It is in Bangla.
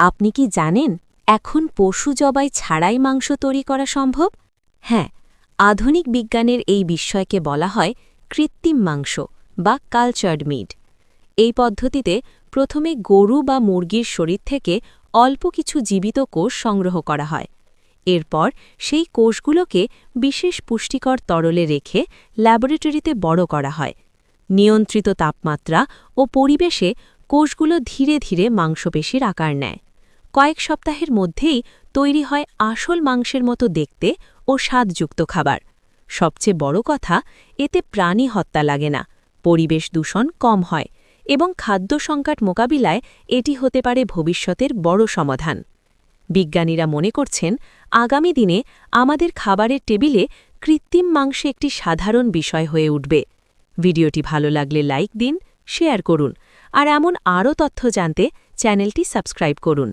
আপনি কি জানেন এখন পশু জবাই ছাড়াই মাংস তৈরি করা সম্ভব? হ্যাঁ আধুনিক বিজ্ঞানের এই বিস্ময়কে বলা হয় কৃত্রিম মাংস বা কালচার্ড মিড এই পদ্ধতিতে প্রথমে গরু বা মুরগির শরীর থেকে অল্প কিছু জীবিত কোষ সংগ্রহ করা হয়। এরপর সেই কোষগুলোকে বিশেষ পুষ্টিকর তরলে রেখে ল্যাবরেটরিতে বড় করা হয়। নিয়ন্ত্রিত তাপমাত্রা ও পরিবেশে কোষগুলো ধীরে ধীরে মাংসপেশির আকার নেয়। কয়েক সপ্তাহের মধ্যেই তৈরি হয় আসল মাংসের মতো দেখতে ও স্বাদযুক্ত খাবার। সবচেয়ে বড় কথা, এতে প্রাণী হত্যা লাগে না, পরিবেশ দূষণ কম হয় এবং খাদ্য সংকট মোকাবিলায় এটি হতে পারে ভবিষ্যতের বড় সমাধান। বিজ্ঞানীরা মনে করছেন, আগামী দিনে আমাদের খাবারের টেবিলে কৃত্রিম মাংস একটি সাধারণ বিষয় হয়ে উঠবে। ভিডিওটি ভালো লাগলে লাইক দিন, শেয়ার করুন, আর এমন আরও তথ্য জানতে চ্যানেলটি সাবস্ক্রাইব করুন।